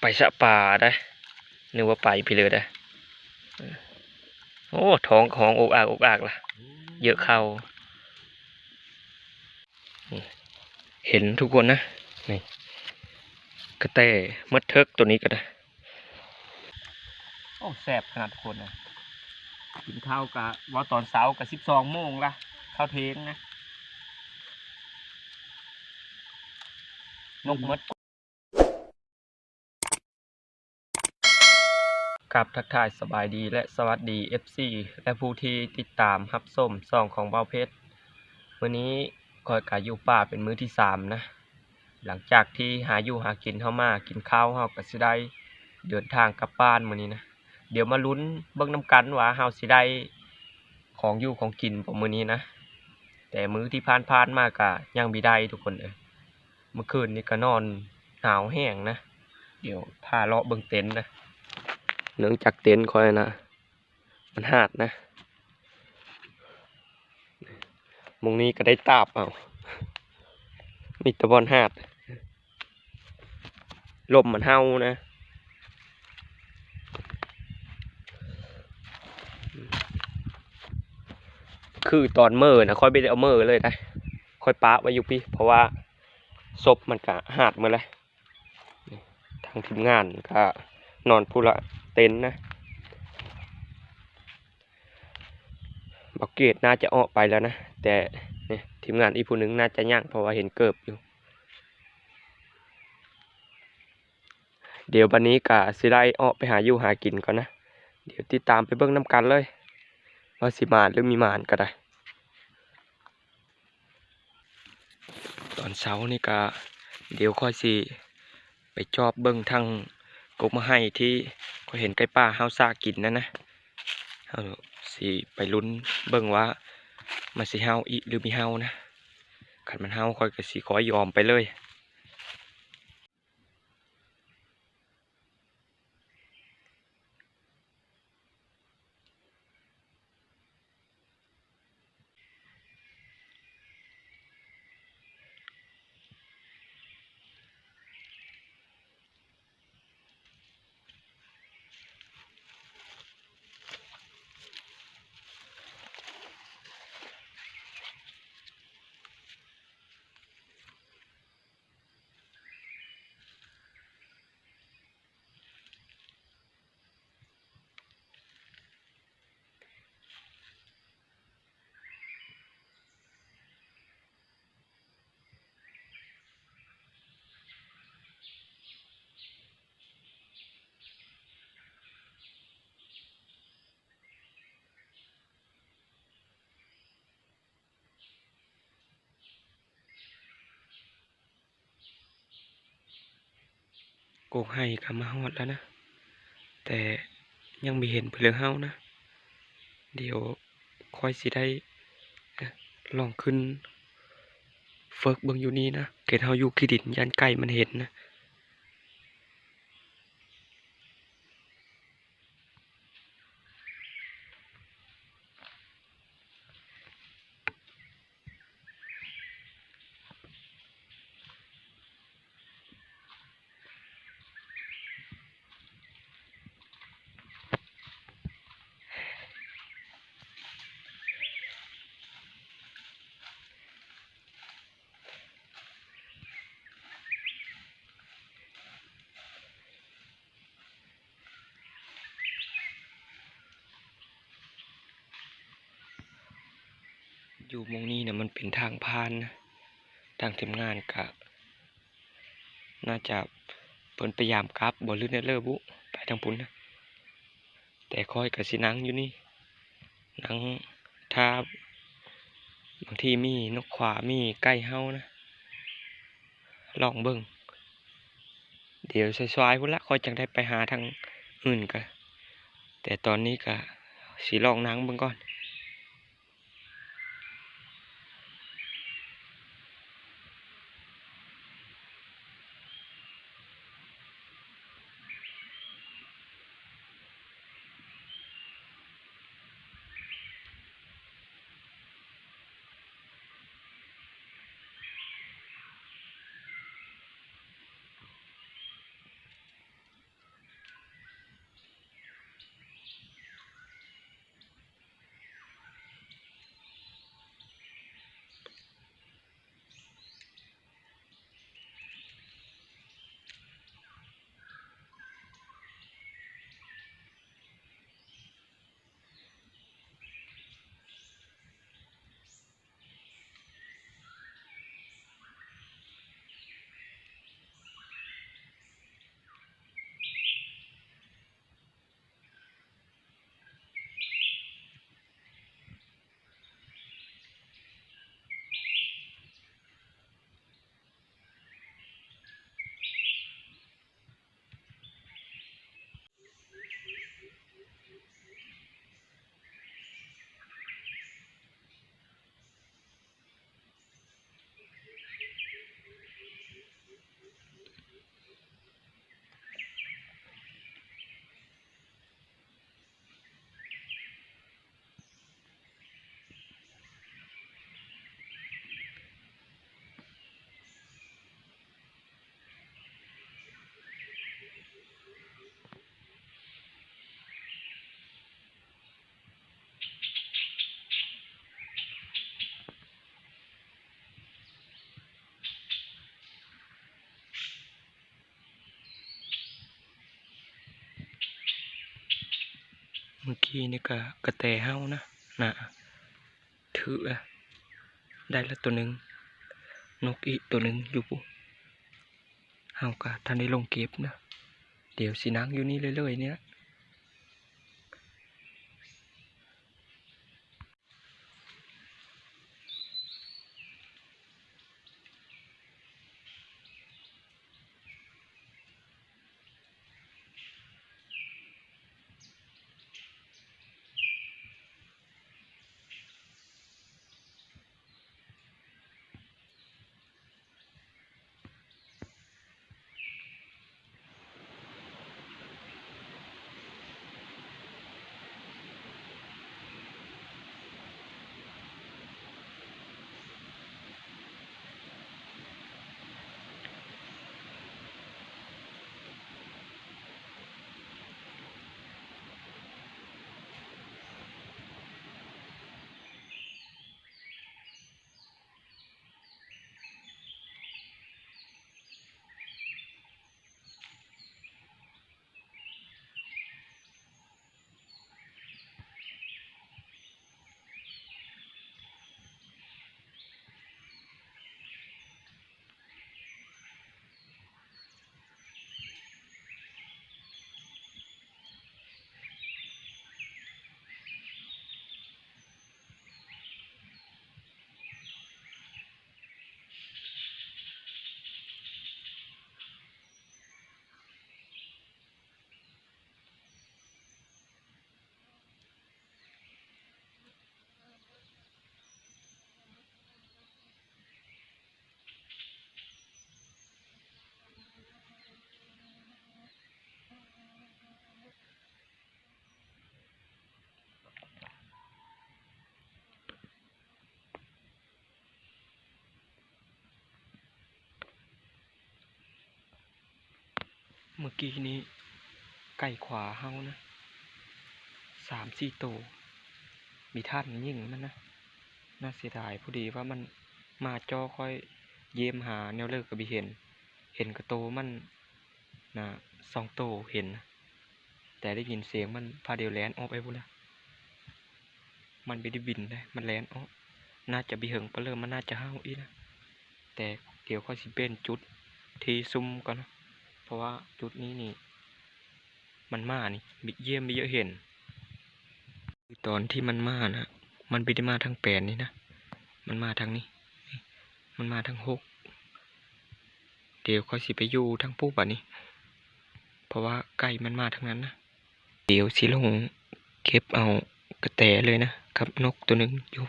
ไปสะป่าได้นึกว่าไปพี่เลยได้โอ้ท้องของอกอากอกอากล่ะ เยอะเข้า เห็นทุกคนนะนี่กระแตมดเทิกตัวนี้ก็ได้โอ้แสบขนาดคนนะกินข้าวกะว่าตอนเช้ากับสิบสองโมงละข้าวเทงนะนกมด กับทักทายสบายดีและสวัสดี FC และผู้ที่ติดตามฮับส้มซองของเบาเพชรวันนี้คอยกาอยู่ป่าเป็นมื้อที่สามนะ หลังจากที่หาอยู่หากินเข้ามากินข้าวเฮาก็สิได้เดินทางกลับบ้านมื้อนี้นะเดี๋ยวมาลุ้นเบิ่งน้ำกันว่าเฮาสิได้ของอยู่ของกินประมื้อนี้นะ แต่มื้อที่ผ่านๆมาก็ยังบ่ได้ทุกคนเอ้ยเมื่อคืนนี้ก็นอนหนาวแห้งนะ เดี๋ยวพาเลาะเบิ่งเต็นท์นะ เนื่องจากเต็นท์คอยนะ มันหาดนะมงนี้ก็ได้ตาบเอามีตะบอนหาด ลมมันเฮานะคือตอนเมื่อนะค่อยไปเอาเมื่อเลยนะค่อยปะไว้อยู่พี่ เพราะว่าศพมันกะหาดมาเลยทางทีมงานก็นอนพูละ เต็นนะบักเกตน่าจะออกไปแล้วนะ แต่เนี่ยทีมงานอีกผู้หนึงน่าจะย่างเพราะว่าเห็นเกิบอยู่ เดี๋ยววันนี้กะสิได้ออกไปหาอยู่หากินก่อนนะ เดี๋ยวติดตามไปเบิ่งน้ำกันเลยว่าสิมาหรือมีมานก็ได้ ตอนเช้านี่ก็เดี๋ยวค่อยสิไปจอบเบิ่งทาง กบมาให้ที่ก็เห็นใกล้ป่าเฮาซากินนั่นนะเฮาสิไปลุ้นเบิ่งว่ามันสิเฮาอีหรือมีเฮานะขันมันเฮาคอยกับสีขอยอมไปเลย โกกให้กับมาฮอดแล้วนะ แต่ยังไม่เห็นเพื่อนเฮานะ เดี๋ยวค่อยสิได้ลองขึ้นเฟิกเบิ่งอยู่นี่นะเกตเฮาอยู่ขี้ดินยันไก่มันเห็นนะ อยู่มองนี้เนี่ยมันเป็นทางผ่านนะทางทีมงานกะน่าจะเพิ่นพยายามกลับบ่ลื่นในเลอบุไปทางพุ่นนะแต่คอยกับสินังอยู่นี่นังถ้าบางทีมีนกขวามีใกล้เฮานะลองเบิ่งเดี๋ยวซอยๆพุ่นละคอยจังได้ไปหาทางอื่นกะแต่ตอนนี้กะสิลองนังเบิ่งก่อน กี้นี่ก็กระแตเฮานะนะถือได้แล้วตัวหนึ่งนกอีกตัวหนึ่งอยู่ปุ๊เฮาก็ท่านได้ลงเก็บนะเดี๋ยวสีนังอยู่นี่เรื่อยๆเนี่ย เมื่อกี้นี้ ไก่ขวาเฮานะสามสี่ตัวมีท่านยิ่งมันนะ น่าเสียดายพอดีว่ามันมาจอค่อยเยี่ยมหาแนวเลิกกับบิเห็น เห็นกระโตมันนะสองโตเห็นนะแต่ได้ยินเสียงมันพาเดียวแลนออกไปบุแล้วมันไม่ได้บินเลยมันแลนออกน่าจะบิเหิงไปเริ่มมันน่าจะห้าวอีนะแต่เดี๋ยวค่อยสิเป็นจุดที่ซุ่มก่อนนะ เพราะว่าจุดนี้นี่ มันมานี่บิเยี่ยมไม่เยอะเห็นตอนที่มันมานะมันไม่ได้มาทางแปดนี่นะมันมาทางนี้ มันมาทางหกเดี๋ยวค่อยสิไปอยู่ทางปุ๊บอะนี่เพราะว่าไก่มันมาทางนั้นนะเดี๋ยวสิลงเก็บเอากระแตเลยนะกับนกตัวหนึ่งอยู่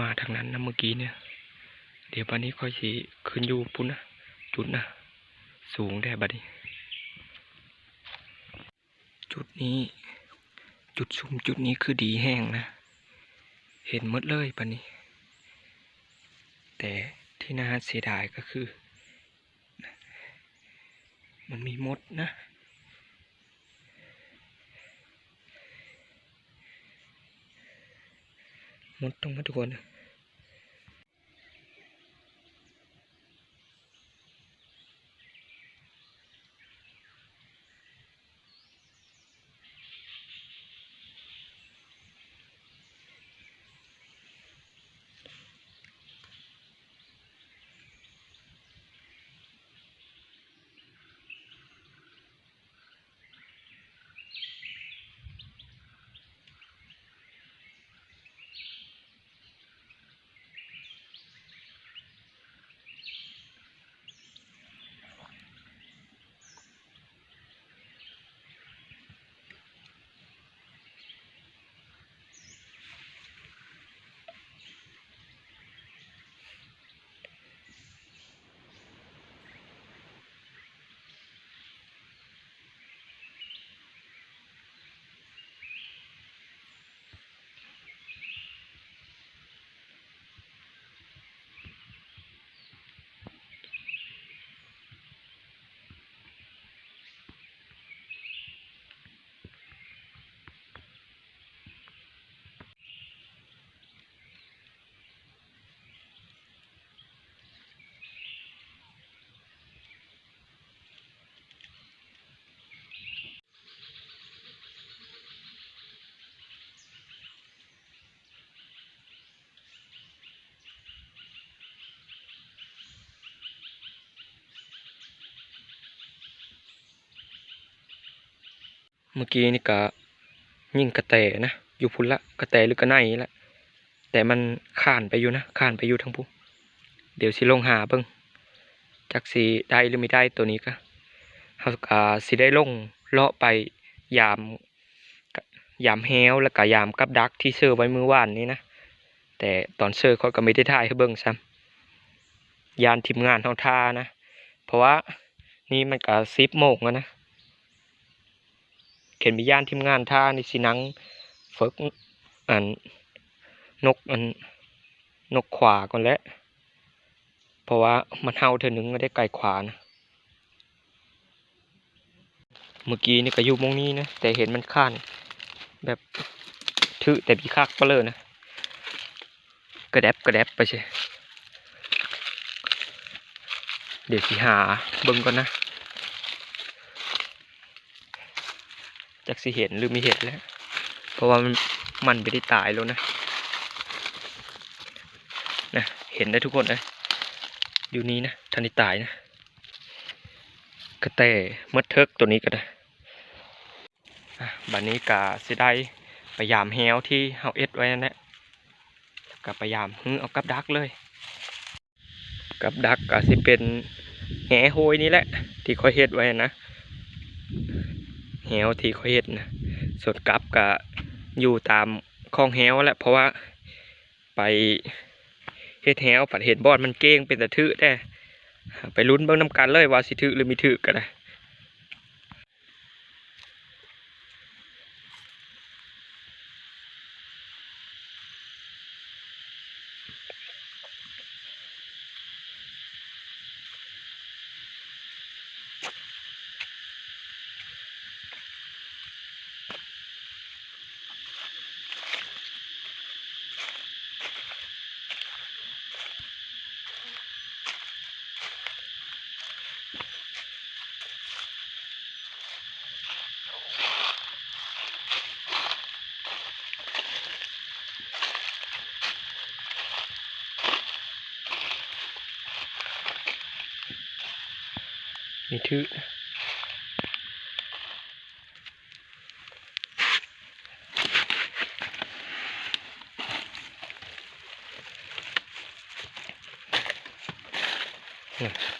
มาทางนั้นนะเมื่อกี้เนี่ย เดี๋ยวบัดนี้ค่อยสิขึ้นอยู่ปุ่นนะจุดนะสูงได้บัดนี้ จุดนี้ จุดซุ่มจุดนี้คือดีแห้งนะ เห็นหมดเลยบัดนี้ แต่ที่น่าเสียดายก็คือ มันมีมดนะมดตรงมาทุกคนนะ มื่อกี้นี่ก็ยิ่งกระแตนะอยู่พุ่นละกระแตหรือกระไน่ละแต่มันข้านไปอยู่นะข้านไปอยู่ทั้งพุ่นเดี๋ยวสิลงหาเบิ่งจักสิได้หรือไม่ได้ตัวนี้ก็เฮาก็สิได้ลงเลาะไปยามยามแฮวแล้วก็ยามกับดักที่เซอร์ไว้มื้อวานนี้นะแต่ตอนเซอร์เขาก็ไม่ได้ถ่ายให้เบิ่งซ้ำยานทีมงานเฮาท่านะ เพราะว่านี่มันก็10โมงแล้วนะ เขียนมีย่านทีมงานท่านี่สินังฝึกอันนกอันนกขวาก่อนแล้วเพราะว่ามันเฮาเธอหนึ่งก็ได้ไก่ขวานะเมื่อกี้นี่ก็อยู่มงนี้นะแต่เห็นมันข้านแบบถือแต่พี่คักก็เลยนะกระแดบกระแดบไปใช่เดี๋ยวสิหาเบิ่งก่อนนะ จักสิเห็นหรือม่เห็นแล้ว เพราะว่ามันมันไม่ได้ตายแล้วนะนะเห็นได้ทุกคนนะอยู่นี้นะทันได้ตายนะกระแตมดเทิกตัวนี้ก็ได้อะบัดนี้กาสิได้พยายามแฮวที่เฮาเอ็ดไว้นั่นแหละกับพยายามฮึเอากับดักเลย กับดักก็สิเป็นแหโหยนี่แหละ ที่คอยเฮ็ดไว้นะ แหวที่เขาเห็ดนะส่วนกลับก็อยู่ตามคลองแหวแหละเพราะว่าไปเห็ดแหวปัดเห็ดบอดมันเก้งเป็นตะถือได้ไปลุ้นเบิ้งน้ำกันเลยว่าสิทึหรือมีทึก็ได้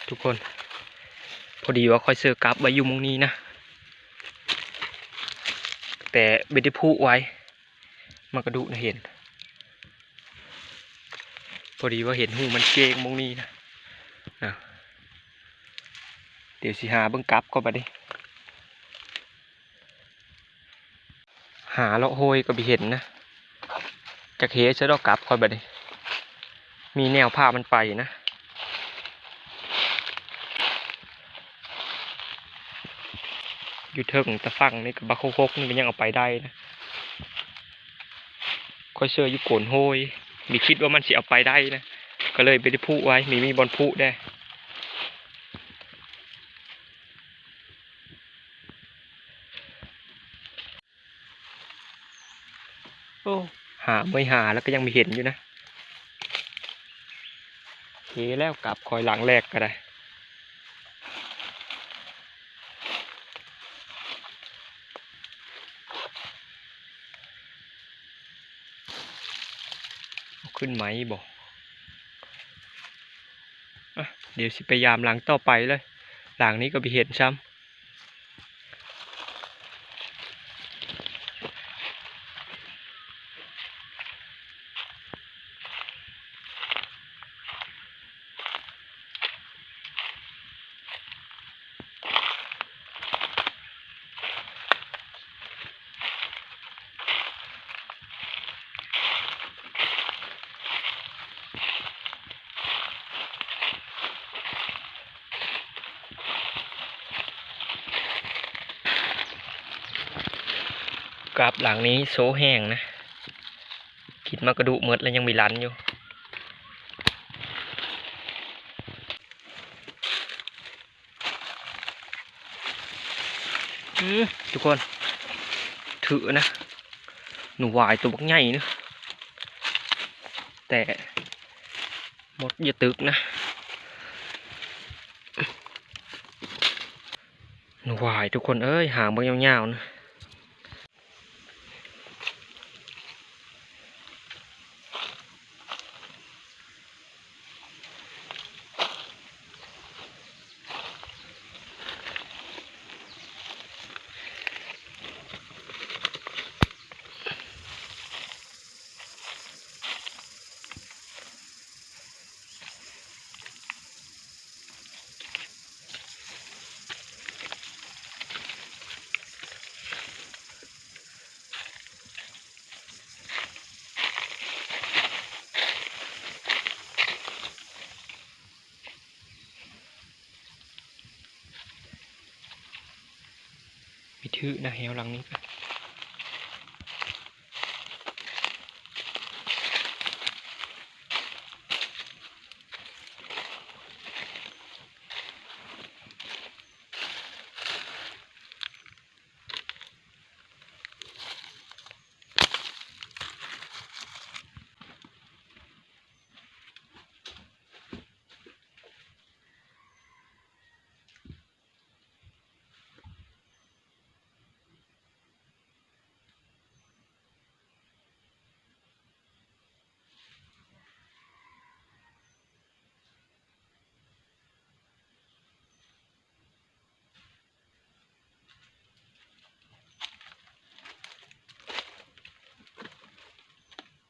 ทุกคน พอดีว่าคอยเสือกลับไว้อยู่มงนี้นะ แต่ไม่ได้พูไว้ มากระดูนะเห็น พอดีว่าเห็นหูมันเกงมงนี้นะนะเดี๋ยวสิหาเบิ่งกลับก็ไปดิหาเลาะโหยก็ไปเห็นนะจากเฮจะดอกกลับคอยไปดิมีแนวภามันไปนะ อยู่เทิงตะฟังนี่กับบักโคกนี่ก็ยังเอาไปได้นะค่อยเชื่อยู่โกนโหยมีคิดว่ามันสิเอาไปได้นะก็เลยไปได้พูไว้มีมีบอลพูได้โอ้หาไม่หาแล้วก็ยังม่เห็นอยู่นะเฮแล้วกลับคอยหลังแรกก็ได้ ขึ้นไหมบอกเดี๋ยวสิพยายามหลังต่อไปเลย หลังนี้ก็ไปเห็นซ้ำ กราบหลังนี้โซแห้งนะคิดมากระดูเมดแล้วยังมีรันอยู่ ทุกคน ถือนะ หนูวายตัวบักใหญ่นะแต่หมดอย่าตึกนะ หนูวายทุกคนเอ้ยหางบางยาวๆนะ ถือนะแหวหลังนี้ก็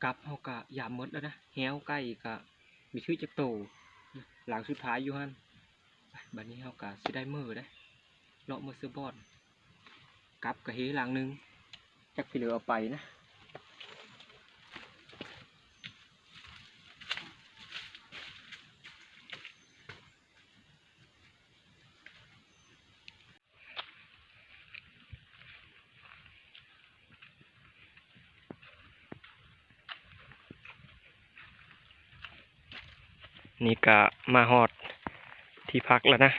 กลับเขากะยามมดแล้วนะแหวใกล้กะมีชื่อจักโตหลังสุดท้ายอยู่ฮั่นบัดนี้เขากะสิได้มือได้เลาะมือซื้อบอดกลับกะเฮหลังหนึงจักที่เหลือเอาไปนะ นี่กะมาฮอดที่พักแล้วนะ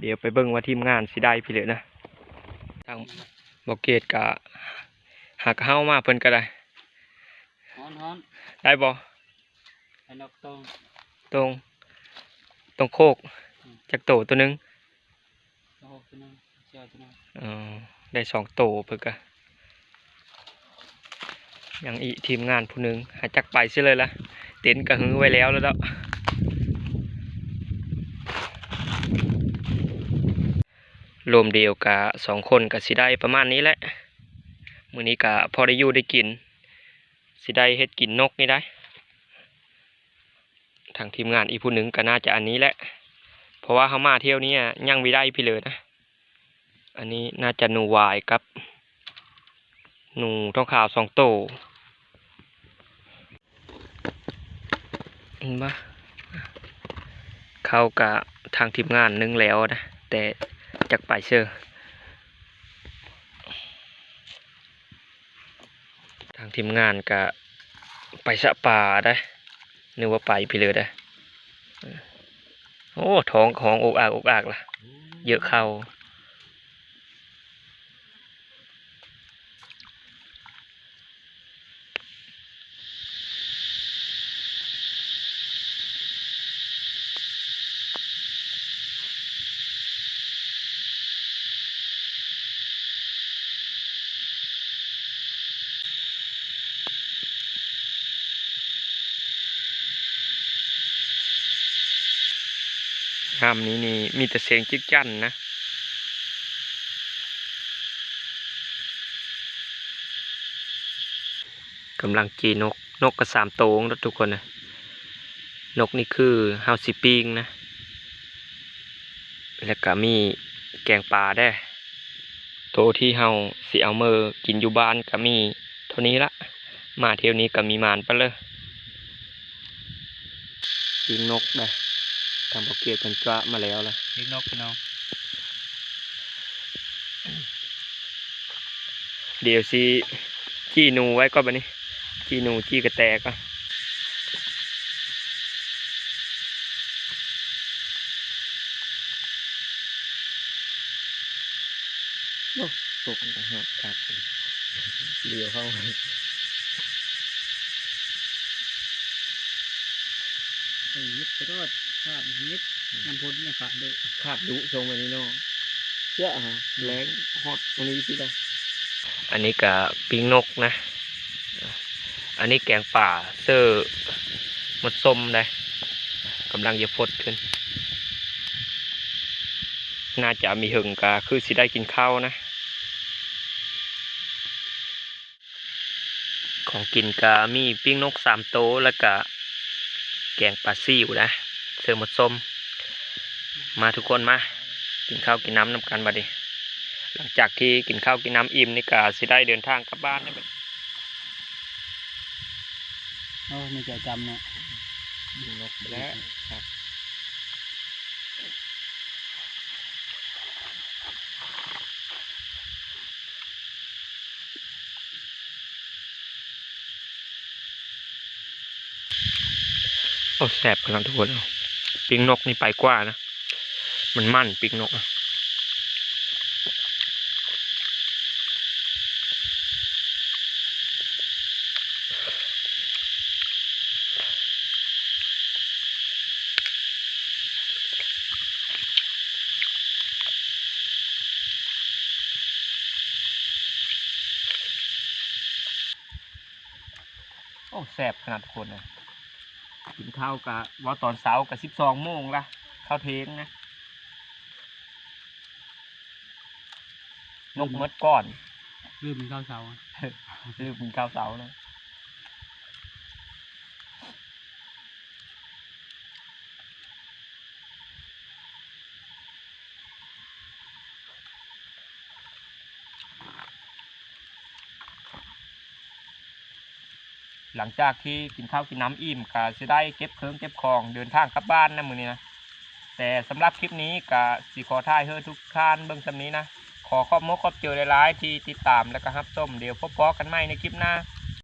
เดี๋ยวไปเบิ่งว่าทีมงานสิได้พี่เลยนะ ทางบอกเกตกะหากเฮามาเพิ่นก็ได้ฮ้อนฮ้อนได้บ่ไอ้นกตรงตรงตรงโคกจากโตตัวหนึงโอ้โหตัวนึงเจ้าตัวนึงอ๋อได้สองโตเพิ่นก็ยังอีกทีมงานผู้หนึงหาจักไปซิเลยละ เต็นท์ก็หื้อไว้แล้วแล้วเนาะรวมเดียวกะสองคนก็สิได้ประมาณนี้แหละมือนี้ก็พอได้อยู่ได้กิน สิได้เฮ็ดกินนกนี่ได้ ทางทีมงานอีผู้หนึ่งก็น่าจะอันนี้แหละ เพราะว่าเขามาเที่ยวนี้ยังไม่ได้พี่เลยนะ อันนี้น่าจะหนูวายกับ หนูท้องขาวสองโต เห็นปะเขากับทางทีมงานนึงแล้วนะ แต่จากไปเชื่อทางทีมงานก็ไปสะป่าได้นึกว่าไปพี่เลยได้โอ้ท้องของอกอากอกอากล่ะ เยอะเข้า ห้ามนี้นี่มีแต่เสียงจิ๊กจั่นนะกำลังจีนก นกกระสามโตวนะทุกคนนะนกนี่คือเฮาสิปิงนะ แล้วก็มีแกงปลาได้ โตวที่เฮาสิเอามือกินอยู่บ้านก็มีเท่านี้ละ มาเที่ยวนี้ก็มีมานไปเลยปิงนกได้ ทำปอกเกียกันจ้ามาแล้วล่ะเลี้ยงนกพี่น้องเดี๋ยวสิจี้หนูไว้ก็บันนี้จี้หนูจี้กระแตก็โอ้ตกนะฮะครับเลี้ยวเข้าไปไอ้ยิบไปรอด ขาดยิบน้ำพ้นเนี่ยขาดเลยขาดดุทรงอันนี้เนาะเยอะฮะแรงฮอตอันนี้สิได้อันนี้กับปิ้งนกนะ อันนี้แกงป่าเซอร์หมดส้มได้กำลังจะฟดขึ้น น่าจะมีหึงกะคือสิได้กินข้าวนะ ของกินกะมีปิ้งนกสามโตวแล้วก็แกงปลาซิวนะ เสือหมดสมมาทุกคนมา กินข้าวกินน้ำน้ำกันบัดดีหลังจากที่กินข้าวกินน้ำอิ่มนี่ก็สิได้เดินทางกลับบ้านนะบัดโอ้ไม่ใจจำเนี่ยยิงนกไปแล้วครับเอาแสบกันทุกคนเอา ปิงนกนี่ไปกว่านะ มันมั่นปิงนกอะโอ้แสบขนาดคนนะ กินข้าวกะว่าตอนเช้ากับสิบสองโมงละข้าวเทงนะนกมดก้อนลืมเป็นข้าวเสาลืมกินข้าวเช้านะ ลังจากที่กินข้าวกินน้ำอิ่มก็จะได้เก็บเครื่องเก็บของเดินทางกลับบ้านนะมือนี้นะแต่สำหรับคลิปนี้ก็สีขอท่ายเฮ้ทุกท่านเบื้องสำนี้นะขอขอบมกขอบเจอหลายๆที่ติดตามแล้วก็รับส้มเดี๋ยวพบๆกันใหม่ในคลิปหน้า